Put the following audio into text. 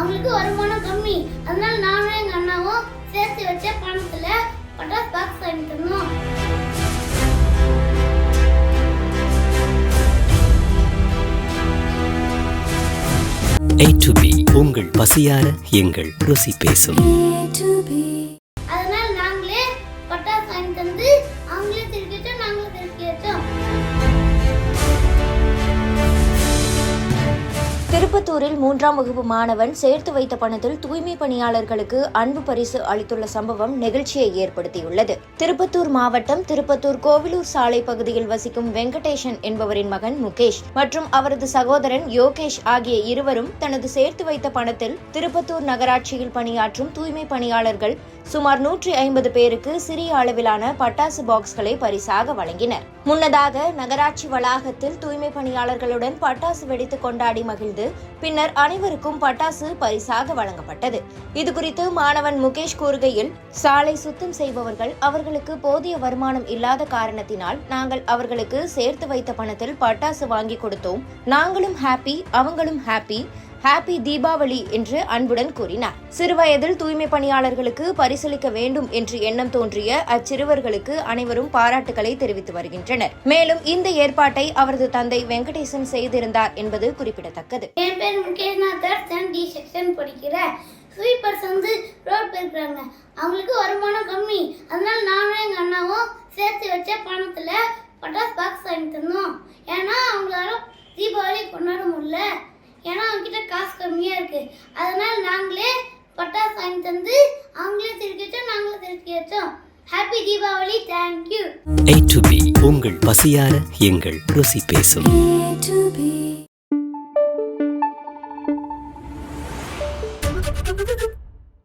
அவங்களுக்கு வருமானம் கம்மி. அதனால நானும் எங்க அண்ணாவும் சேர்த்து வச்ச பணத்துல பட்டாசு பாக்ஸ் வாங்கி தந்தோம் உங்கள் பசியார எங்கள் ருசி பேசும். அதனால நாங்களே பட்டாசு வாங்கி தந்து அவங்களே திருப்பத்தூரில் மூன்றாம் வகுப்பு மாணவன் சேர்த்து வைத்த பணத்தில் தூய்மை பணியாளர்களுக்கு அன்பு பரிசு அளித்துள்ள சம்பவம் நெகிழ்ச்சியை ஏற்படுத்தியுள்ளது. திருப்பத்தூர் மாவட்டம் திருப்பத்தூர் கோவிலூர் சாலை பகுதியில் வசிக்கும் வெங்கடேஷன் என்பவரின் மகன் முகேஷ் மற்றும் அவரது சகோதரன் யோகேஷ் ஆகிய இருவரும் தனது சேர்த்து வைத்த பணத்தில் திருப்பத்தூர் நகராட்சியில் பணியாற்றும் தூய்மை பணியாளர்கள் சுமார் நூற்றி ஐம்பது பேருக்கு சிறிய அளவிலான பட்டாசு பாக்ஸ்களை பரிசாக வழங்கினர். முன்னதாக நகராட்சி வளாகத்தில் தூய்மை பணியாளர்களுடன் பட்டாசு வெடித்து கொண்டாடி மகிழ்ந்து பின்னர் அனைவருக்கும் பட்டாசு பரிசாக வழங்கப்பட்டது. இதுகுறித்து மாணவன் முகேஷ் கூறுகையில் சாலை சுத்தம் செய்பவர்கள் அவர்களுக்கு போதிய வருமானம் இல்லாத காரணத்தினால் நாங்கள் அவர்களுக்கு சேர்த்து வைத்த பணத்தில் பட்டாசு வாங்கி கொடுத்தோம். நாங்களும் ஹாப்பி அவங்களும் ஹாப்பி ஹாப்பி தீபாவளி என்று அன்புடன் கூறினார். சிறுவயதில் தூய்மை பணியாளர்களுக்கு பரிசளிக்க வேண்டும் என்று எண்ணம் தோன்றிய அச்சிறுவர்களுக்கு அனைவரும் பாராட்டுகளை தெரிவித்து வருகின்றனர். மேலும் இந்த ஏற்பாட்டை அவரது தந்தை வெங்கடேசன் செய்திருந்தார் என்பது குறிப்பிடத்தக்கது. என் பேர் முகேஷ் டி செக்ஷன் படிக்கிறேன். ஸ்வீப்பர்ஸ் வந்து ரோட் போயிருக்கிறாங்க அவங்களுக்கு வருமானம் கம்மி. அதனால நானும் எங்கள் அண்ணாவும் சேர்த்து வச்ச பணத்தில் பட்டாஸ் பாக்ஸ் வாங்கி தந்தோம். ஏன்னா அவங்களால தீபாவளி கொண்டாட முடியல. ஏன்னா அவங்ககிட்ட காசு கம்மியாக இருக்குது அதனால நாங்களே பட்டாசு வாங்கி தந்து அவங்களே திருப்பி வச்சோம் நாங்களும் திருப்பி வச்சோம். Happy Deepavali thank you A to B உங்கள் பசியார எங்கள் ருசி பேசும். B.